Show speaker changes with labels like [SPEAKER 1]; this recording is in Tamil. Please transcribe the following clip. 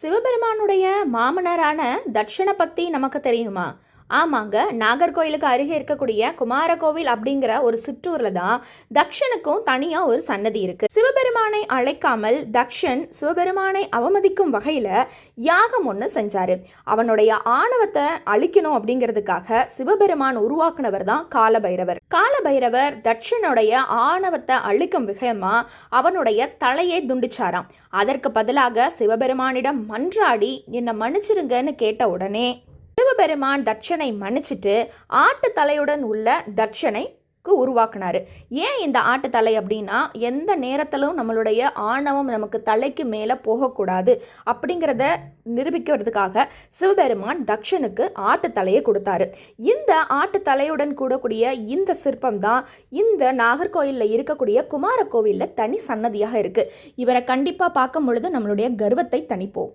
[SPEAKER 1] சிவபெருமானுடைய மாமனரான தட்சணை பக்தி நமக்கு தெரியுமா? ஆமாங்க நாகர்கோயிலுக்கு அருகே இருக்கக்கூடிய குமாரகோவில் அப்படிங்கிற ஒரு சிற்றூர்ல தான் தக்ஷனுக்கும் தனியா ஒரு சன்னதி இருக்கு. சிவபெருமானை அழைக்காமல் தக்ஷன் சிவபெருமானை அவமதிக்கும் வகையில யாகம் ஒன்று செஞ்சாரு. அவனுடைய ஆணவத்தை அழிக்கணும் அப்படிங்கிறதுக்காக சிவபெருமான் உருவாக்குனவர் தான் காலபைரவர். காலபைரவர் தட்சனுடைய ஆணவத்தை அழிக்கும் விஷயமா அவனுடைய தலையை துண்டிச்சாராம். அதற்கு பதிலாக சிவபெருமானிடம் மன்றாடி என்னை மன்னிச்சிருங்கன்னு கேட்ட உடனே சிவபெருமான் தட்சனை மன்னிச்சிட்டு ஆட்டு தலையுடன் உள்ள தட்சனை உருவாக்குனாரு. ஏன் இந்த ஆட்டு தலை அப்படின்னா எந்த நேரத்திலும் நம்மளுடைய ஆணவம் நமக்கு தலைக்கு மேலே போகக்கூடாது அப்படிங்கிறத நிரூபிக்கிறதுக்காக சிவபெருமான் தக்ஷனுக்கு ஆட்டு தலையை கொடுத்தாரு. இந்த ஆட்டு தலையுடன் கூடக்கூடிய இந்த சிற்பம் தான் இந்த நாகர்கோயிலில் இருக்கக்கூடிய குமார கோவிலில் தனி சன்னதியாக இருக்கு. இவரை கண்டிப்பாக பார்க்கும் பொழுது நம்மளுடைய கர்வத்தை தணிப்போம்.